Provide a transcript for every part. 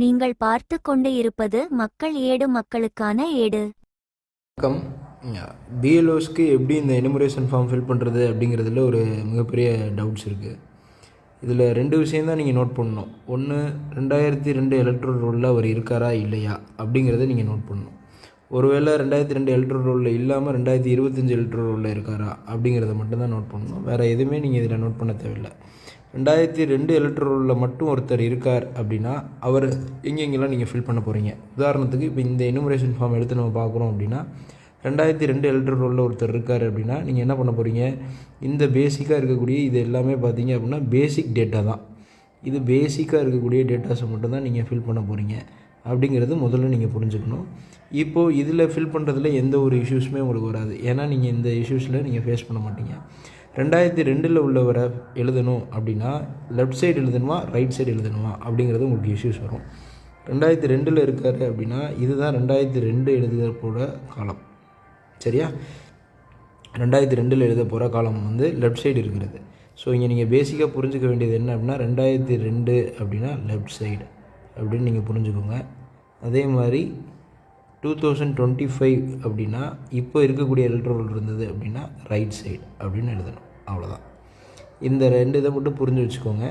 நீங்கள் பார்த்து கொண்டு இருப்பது மக்கள் ஏடு மக்களுக்கான ஏடு. வணக்கம். பிஎல்ஓஸ்க்கு எப்படி இந்த எனிமுரேஷன் ஃபார்ம் ஃபில் பண்ணுறது அப்படிங்கிறதுல ஒரு மிகப்பெரிய டவுட்ஸ் இருக்குது இதில் ரெண்டு விஷயந்தான் நீங்கள் நோட் பண்ணணும். ஒன்று ரெண்டாயிரத்தி ரெண்டு எலக்ட்ரல் ரோலில் அவர் இருக்காரா இல்லையா அப்படிங்கிறத நீங்கள் நோட் பண்ணணும். ஒருவேளை ரெண்டாயிரத்தி ரெண்டு எலக்ட்ரல் ரோலில் இல்லாமல் ரெண்டாயிரத்தி இருபத்தஞ்சி எலக்ட்ரல் ரோலில் இருக்காரா அப்படிங்கிறத மட்டும்தான் நோட் பண்ணணும். வேறு எதுவுமே நீங்கள் இதில் நோட் பண்ண தேவையில்லை. ரெண்டாயிரத்தி ரெண்டு எலக்ட்ரோலில் ரோலில் மட்டும் ஒருத்தர் இருக்கார் அப்படின்னா அவர் எங்கெங்கெல்லாம் நீங்கள் ஃபில் பண்ண போகிறீங்க உதாரணத்துக்கு இப்போ இந்த எனுமரேஷன் ஃபார்ம் எடுத்து நம்ம பார்க்குறோம் அப்படின்னா ரெண்டாயிரத்தி ரெண்டு எலக்ட்ரல் ரோலில் ஒருத்தர் இருக்கார் அப்படின்னா நீங்கள் என்ன பண்ண போகிறீங்க இந்த பேசிக்காக இருக்கக்கூடிய இது எல்லாமே பார்த்தீங்க அப்படின்னா பேசிக் டேட்டா தான். இது பேசிக்காக இருக்கக்கூடிய டேட்டாஸை மட்டும்தான் நீங்கள் ஃபில் பண்ண போகிறீங்க அப்படிங்கிறது முதல்ல நீங்கள் புரிஞ்சுக்கணும். இப்போது இதில் ஃபில் பண்ணுறதுல எந்த ஒரு இஷ்யூஸுமே உங்களுக்கு வராது. ஏன்னா நீங்கள் இந்த இஷ்யூஸில் நீங்கள் ஃபேஸ் பண்ண மாட்டீங்க. ரெண்டாயிரத்தி ரெண்டில் உள்ளவரை எழுதணும் அப்படின்னா லெஃப்ட் சைடு எழுதணுமா ரைட் சைடு எழுதணுமா அப்படிங்கிறது உங்களுக்கு இஷ்யூஸ் வரும். ரெண்டாயிரத்தி ரெண்டில் இருக்கார் அப்படின்னா இதுதான் ரெண்டாயிரத்தி ரெண்டு எழுதுகிற போகிற காலம். சரியா? ரெண்டாயிரத்தி ரெண்டில் எழுத போகிற காலம் வந்து லெஃப்ட் சைடு இருக்கிறது. ஸோ இங்கே நீங்கள் பேசிக்காக புரிஞ்சுக்க வேண்டியது என்ன அப்படின்னா ரெண்டாயிரத்தி ரெண்டு அப்படின்னா லெஃப்ட் சைடு அப்படின்னு நீங்கள் புரிஞ்சுக்கோங்க. அதே மாதிரி டூ தௌசண்ட் டுவெண்ட்டி ஃபைவ் அப்படின்னா இப்போ இருக்கக்கூடிய எலக்ட்ரோல் இருந்தது அப்படின்னா ரைட் சைடு அப்படின்னு எழுதணும். அவ்வளோதான் இந்த ரெண்டு இதை மட்டும் புரிஞ்சு வச்சுக்கோங்க.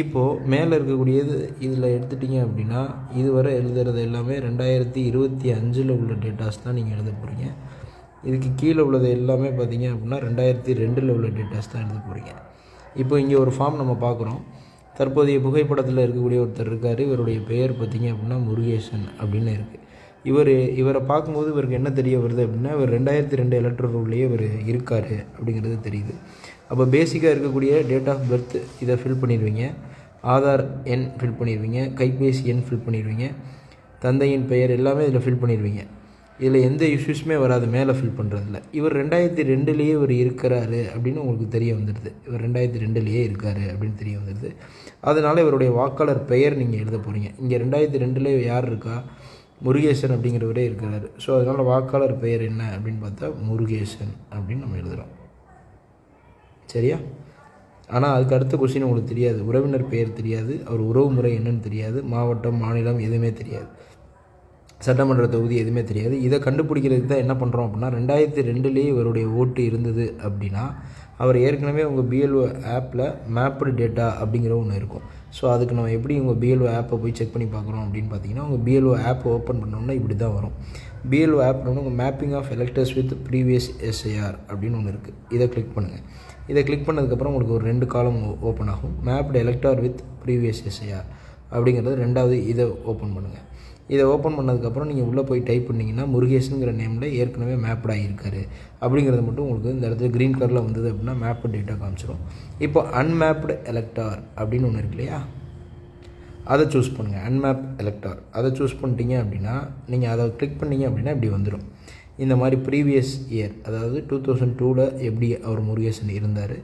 இப்போது மேலே இருக்கக்கூடியது இதில் எடுத்துட்டிங்க அப்படின்னா இதுவரை எழுதுறது எல்லாமே ரெண்டாயிரத்தி இருபத்தி அஞ்சில் உள்ள டேட்டாஸ் தான் நீங்கள் எழுத போகிறீங்க இதுக்கு கீழே உள்ளது எல்லாமே பார்த்தீங்க அப்படின்னா ரெண்டாயிரத்தி ரெண்டில் உள்ள டேட்டாஸ் தான் எழுத போகிறீங்க இப்போ இங்கே ஒரு ஃபார்ம் நம்ம பார்க்குறோம். தற்போதைய புகைப்படத்தில் இருக்கக்கூடிய ஒருத்தர் இருக்கார். இவருடைய பெயர் பார்த்தீங்க அப்படின்னா முருகேசன் அப்படின்னு இருக்குது இவர் இவரை பார்க்கும்போது இவருக்கு என்ன தெரிய வருது அப்படின்னா இவர் ரெண்டாயிரத்தி ரெண்டு எலக்ட்ரல் ரூல்லையே இவர் இருக்கார் அப்படிங்கிறது தெரியுது. அப்போ பேசிக்காக இருக்கக்கூடிய டேட் ஆஃப் பர்த் இதை ஃபில் பண்ணிடுவீங்க. ஆதார் எண் ஃபில் பண்ணிடுவீங்க. கைபேசி எண் ஃபில் பண்ணிடுவீங்க. தந்தையின் பெயர் எல்லாமே இதில் ஃபில் பண்ணிடுவீங்க. இதில் எந்த இஷ்யூஸுமே வராது மேலே ஃபில் பண்ணுறதில்ல இவர் ரெண்டாயிரத்தி ரெண்டுலேயே இவர் இருக்கிறாரு அப்படின்னு உங்களுக்கு தெரிய வந்துடுது. இவர் ரெண்டாயிரத்தி ரெண்டுலேயே இருக்கார் அப்படின்னு தெரிய வந்துடுது. அதனால் இவருடைய வாக்காளர் பெயர் நீங்கள் எழுத போகிறீங்க இங்கே ரெண்டாயிரத்தி ரெண்டில் யார் இருக்கா? முருகேசன் அப்படிங்கிறவரே இருக்கிறார். ஸோ அதனால் வாக்காளர் பெயர் என்ன அப்படின்னு பார்த்தா முருகேசன் அப்படின்னு நம்ம எழுதுகிறோம் சரியா? ஆனால் அதுக்கு அடுத்த கொஸ்டின் உங்களுக்கு தெரியாது. உறவினர் பெயர் தெரியாது. அவர் உறவு முறை என்னன்னு தெரியாது. மாவட்டம் மாநிலம் எதுவுமே தெரியாது. சட்டமன்ற தொகுதி எதுவுமே தெரியாது. இதை கண்டுபிடிக்கிறதுக்கு தான் என்ன பண்ணுறோம் அப்படின்னா ரெண்டாயிரத்தி ரெண்டுலேயே இவருடைய ஓட்டு இருந்தது அப்படின்னா அவர் ஏற்கனவே உங்கள் பிஎல்ஓ ஆப்பில் மேப்டு டேட்டா அப்படிங்கிற ஒன்று இருக்கும். ஸோ அதுக்கு நம்ம எப்படி உங்கள் பிஎல்ஓ ஆப்பை போய் செக் பண்ணி பார்க்குறோம் அப்படின்னு பார்த்தீங்கன்னா உங்கள் பிஎல்ஓ ஆப் ஓப்பன் பண்ணோம்னா இப்படி தான் வரும் பிஎல்ஓ ஆப் உங்கள் mapping of electors with previous SIR அப்படின்னு ஒன்று இருக்குது இதை கிளிக் பண்ணுங்கள் இதை கிளிக் பண்ணதுக்கப்புறம் உங்களுக்கு ஒரு ரெண்டு காலம் ஓப்பன் ஆகும். Mapped elector with previous SIR அப்படிங்கிறது ரெண்டாவது இதை ஓப்பன் பண்ணுங்கள் இதை ஓப்பன் பண்ணதுக்கப்புறம் நீங்கள் உள்ளே போய் டைப் பண்ணிங்கன்னா முருகேஷனுங்கிற நேமில் ஏற்கனவே மேப்ட் ஆகியிருக்காரு அப்படிங்கிறது மட்டும் உங்களுக்கு இந்த இடத்துல க்ரீன் கலரில் வந்தது அப்படின்னா மேப்பு டேட்டா காமிச்சிடும் இப்போ அன்மேப்டு எலக்டார் அப்படின்னு ஒன்று இருக்கு இல்லையா? அதை சூஸ் பண்ணுங்கள் அன்மேப் எலக்டார் அதை சூஸ் பண்ணிட்டீங்க அப்படின்னா நீங்கள் அதை கிளிக் பண்ணீங்க அப்படின்னா இப்படி வந்துடும் இந்த மாதிரி ப்ரீவியஸ் இயர் அதாவது டூ தௌசண்ட் டூவில் எப்படி அவர் முருகேசன் இருந்தார்?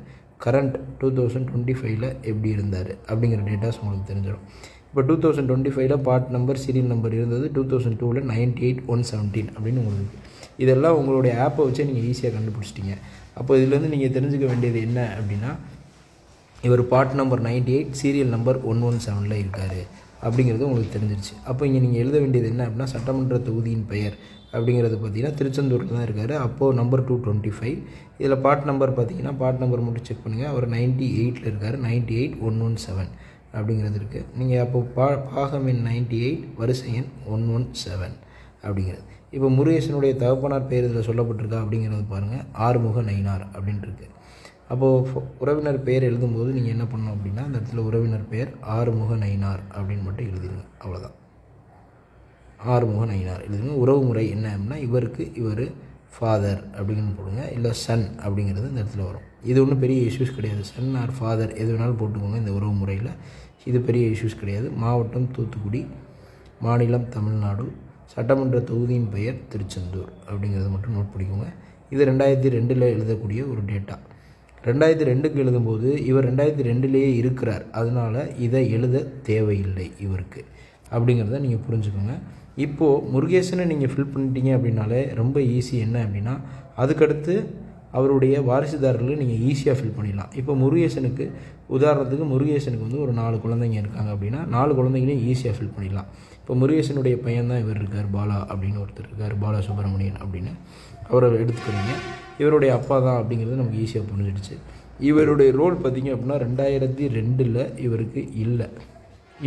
கரண்ட் டூ தௌசண்ட் டுவெண்ட்டி ஃபைவ்ல எப்படி இருந்தார் அப்படிங்கிற டேட்டாஸ் உங்களுக்கு தெரிஞ்சிடும். இப்போ டூ தௌசண்ட் டுவெண்ட்டி ஃபைவ்ல பார்ட் நம்பர் சீரியல் நம்பர் இருந்தது டூ தௌசண்ட் டூவில் நைன்ட்டி எயிட் ஒன் செவன்டீன் அப்படின்னு உங்களுக்கு இதெல்லாம் உங்களுடைய ஆப்பை வச்சு நீங்கள் ஈஸியாக கண்டுபிடிச்சிட்டிங்க. அப்போ இதுலேருந்து நீங்கள் தெரிஞ்சுக்க வேண்டியது என்ன அப்படின்னா இவர் part number ninety eight serial number one one செவனில் இருக்கார் அப்படிங்கிறது உங்களுக்கு தெரிஞ்சிருச்சு. அப்போ இங்கே நீங்கள் எழுத வேண்டியது என்ன அப்படின்னா சட்டமன்ற தொகுதியின் பெயர். அப்படிங்கிறது பார்த்தீங்கன்னா திருச்செந்தூரில் தான் இருக்கார். அப்போது நம்பர் டூ டுவெண்ட்டி ஃபைவ் இதில் பார்ட் நம்பர் பார்த்தீங்கன்னா பார்ட் நம்பர் மட்டும் செக் பண்ணுங்கள் அவர் நைன்ட்டி எயிட்டில் இருக்கார். Ninety eight one one seven அப்படிங்கிறது இருக்குது நீங்கள் அப்போ பா பாகம் எண் நைன்ட்டி எயிட் வரிசை எண் ஒன் ஒன் செவன் அப்படிங்கிறது. இப்போ முருகேசனுடைய தகப்பனார் பெயர் இதில் சொல்லப்பட்டிருக்கா அப்படிங்கிறது பாருங்கள் ஆறுமுக நயினார் அப்படின்ட்டு அப்போது உறவினர் பெயர் எழுதும்போது நீங்கள் என்ன பண்ணணும் அப்படின்னா அந்த இடத்துல உறவினர் பெயர் ஆறுமுக நயினார் அப்படின்னு மட்டும் எழுதிடுங்க அவ்வளோதான் ஆறுமுக நயினார். எழுதுங்க உறவு முறை என்ன? அப்படின்னா இவருக்கு இவர் ஃபாதர் அப்படின்னு போடுங்க. இல்லை சன் அப்படிங்கிறது இந்த இடத்துல வரும். இது ஒன்றும் பெரிய இஷ்யூஸ் கிடையாது. சன் ஆர் ஃபாதர் எது வேணாலும் போட்டுக்கோங்க இந்த உறவு முறையில். இது பெரிய இஷ்யூஸ் கிடையாது. மாவட்டம் தூத்துக்குடி மாநிலம் தமிழ்நாடு சட்டமன்ற தொகுதியின் பெயர் திருச்செந்தூர் அப்படிங்கிறத மட்டும் நோட் பண்ணிக்கோங்க. இது ரெண்டாயிரத்தி ரெண்டில் எழுதக்கூடிய ஒரு டேட்டா ரெண்டாயிரத்தி ரெண்டுக்கு எழுதும்போது இவர் ரெண்டாயிரத்தி ரெண்டுலேயே இருக்கிறார். அதனால் இதை எழுத தேவையில்லை இவருக்கு. அப்படிங்கிறத நீங்கள் புரிஞ்சுக்கோங்க. இப்போது முருகேசனை நீங்கள் ஃபில் பண்ணிட்டீங்க அப்படின்னாலே ரொம்ப ஈஸி என்ன அப்படின்னா அதுக்கடுத்து அவருடைய வாரிசுதாரர்களை நீங்கள் ஈஸியாக ஃபில் பண்ணிடலாம். இப்போ முருகேசனுக்கு உதாரணத்துக்கு முருகேசனுக்கு வந்து ஒரு நாலு குழந்தைங்க இருக்காங்க அப்படின்னா நாலு குழந்தைங்களையும் ஈஸியாக ஃபில் பண்ணிடலாம். இப்போ முருகேசனுடைய பையன் தான் இவர் இருக்கார் பாலா அப்படின்னு ஒருத்தர் இருக்கார் பாலா சுப்பிரமணியன் அப்படின்னு. அவரை எடுத்துக்கிறீங்க இவருடைய அப்பா தான் அப்படிங்கிறது நமக்கு ஈஸியாக புரிஞ்சிடுச்சு. இவருடைய ரோல் பார்த்திங்க அப்படின்னா ரெண்டாயிரத்தி ரெண்டில் இவருக்கு இல்லை.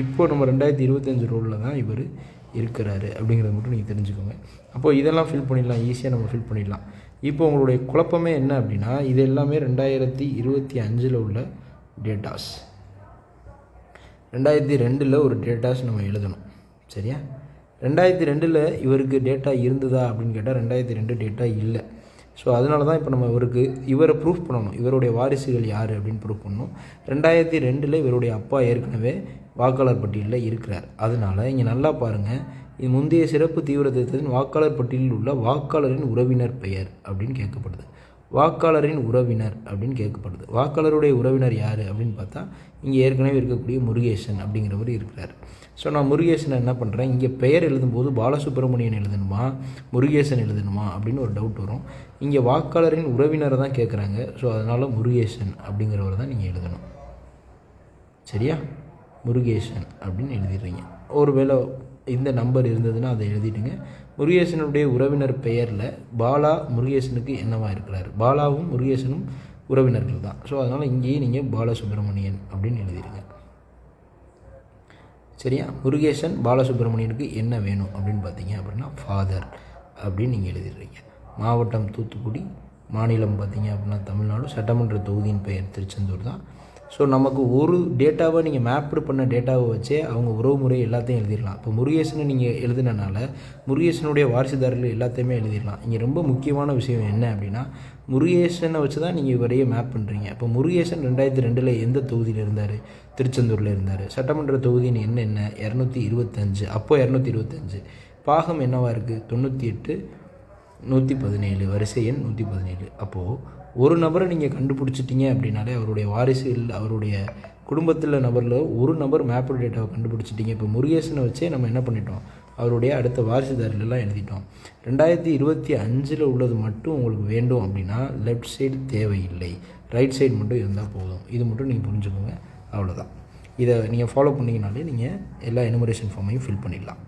இப்போ நம்ம ரெண்டாயிரத்தி இருபத்தஞ்சு ரோலில் தான் இவர் இருக்கிறாரு அப்படிங்கிறத மட்டும் நீங்கள் தெரிஞ்சுக்கோங்க. அப்போ இதெல்லாம் ஃபில் பண்ணிடலாம் ஈஸியாக நம்ம ஃபில் பண்ணிடலாம். இப்போ உங்களுடைய குழப்பமே என்ன அப்படின்னா இது எல்லாமே ரெண்டாயிரத்தி இருபத்தி அஞ்சில் உள்ள டேட்டாஸ் ரெண்டாயிரத்தி ரெண்டில் ஒரு டேட்டாஸ் நம்ம எழுதணும். சரியா? ரெண்டாயிரத்தி ரெண்டில் இவருக்கு டேட்டா இருந்ததா அப்படின்னு கேட்டால் ரெண்டாயிரத்தி ரெண்டு டேட்டா இல்லை. ஸோ அதனால தான் இப்போ நம்ம இவருக்கு இவரை ப்ரூஃப் பண்ணணும். இவருடைய வாரிசுகள் யார் அப்படின்னு ப்ரூஃப் பண்ணணும். ரெண்டாயிரத்தி ரெண்டில் இவருடைய அப்பா ஏற்கனவே வாக்காளர் பட்டியலில் இருக்கிறார். அதனால் இங்கே நல்லா பாருங்கள் இது முந்தைய சிறப்பு தீவிர திருத்தத்தின் வாக்காளர் பட்டியலில் உள்ள வாக்காளரின் உறவினர் பெயர் அப்படின்னு கேட்கப்படுது. வாக்காளரின் உறவினர் அப்படின்னு கேட்கப்படுது. வாக்காளருடைய உறவினர் யார் அப்படின்னு பார்த்தா இங்கே ஏற்கனவே இருக்கக்கூடிய முருகேசன் அப்படிங்கிறவர் இருக்கிறார். ஸோ நான் முருகேசனை என்ன பண்ணுறேன் இங்கே பெயர் எழுதும்போது பாலசுப்ரமணியன் எழுதணுமா? முருகேசன் எழுதணுமா? அப்படின்னு ஒரு டவுட் வரும். இங்கே வாக்காளரின் உறவினரை தான் கேட்குறாங்க. ஸோ அதனால் முருகேசன் அப்படிங்கிறவர் தான் நீங்கள் எழுதணும். சரியா? முருகேசன் அப்படின்னு எழுதிடுறீங்க. ஒருவேளை இந்த நம்பர் இருந்ததுன்னா அதை எழுதிட்டுங்க முருகேசனுடைய உறவினர் பெயரில் பாலா முருகேசனுக்கு என்னவா இருக்கிறார்? பாலாவும் முருகேசனும் உறவினர்கள் தான். ஸோ அதனால் இங்கேயே நீங்கள் பாலசுப்ரமணியன் அப்படின்னு எழுதிடுங்க சரியா? முருகேசன் பாலசுப்ரமணியனுக்கு என்ன வேணும் அப்படின்னு பார்த்தீங்க அப்படின்னா ஃபாதர் அப்படின்னு நீங்கள் எழுதிடுறீங்க. மாவட்டம் தூத்துக்குடி மாநிலம் பார்த்தீங்க அப்படின்னா தமிழ்நாடு. சட்டமன்ற தொகுதியின் பெயர் திருச்செந்தூர் தான். ஸோ நமக்கு ஒரு டேட்டாவை நீங்கள் மேப்டு பண்ண டேட்டாவை வச்சே அவங்க உறவுமுறை எல்லாத்தையும் எழுதிடலாம். இப்போ முருகேசனை நீங்கள் எழுதினனால முருகேசனுடைய வாரிசுதாரர்கள் எல்லாத்தையுமே எழுதிடலாம். இங்கே ரொம்ப முக்கியமான விஷயம் என்ன அப்படின்னா முருகேசனை வச்சு தான் நீங்கள் இவரையே மேப் பண்ணுறீங்க இப்போ முருகேசன் ரெண்டாயிரத்தி ரெண்டில் எந்த தொகுதியில் இருந்தார்? திருச்செந்தூரில் இருந்தார். சட்டமன்ற தொகுதின்னு என்னென்ன இரநூத்தி இருபத்தஞ்சு. அப்போ இரநூத்தி இருபத்தஞ்சு. பாகம் என்னவாக இருக்குது தொண்ணூற்றி எட்டு நூற்றி பதினேழு. வரிசை எண் நூற்றி பதினேழு. அப்போது ஒரு நபரை நீங்கள் கண்டுபிடிச்சிட்டிங்க அப்படின்னாலே அவருடைய வாரிசுகள் அவருடைய குடும்பத்தில் நபரில் ஒரு நபர் மேப்பர் டேட்டாவை கண்டுபிடிச்சிட்டிங்க. இப்போ முருகேசனை வச்சே நம்ம என்ன பண்ணிட்டோம்? அவருடைய அடுத்த வாரிசுதாரிலெலாம் எழுதிட்டோம். ரெண்டாயிரத்தி இருபத்தி அஞ்சில் உள்ளது மட்டும் உங்களுக்கு வேண்டும் அப்படின்னா லெஃப்ட் சைடு தேவையில்லை. ரைட் சைடு மட்டும் இருந்தால் போதும். இது மட்டும் நீங்கள் புரிஞ்சுக்கோங்க. அவ்வளோதான் இதை நீங்கள் ஃபாலோ பண்ணிங்கனாலே நீங்கள் எல்லா எனுமரேஷன் ஃபார்மையும் ஃபில் பண்ணிடலாம்.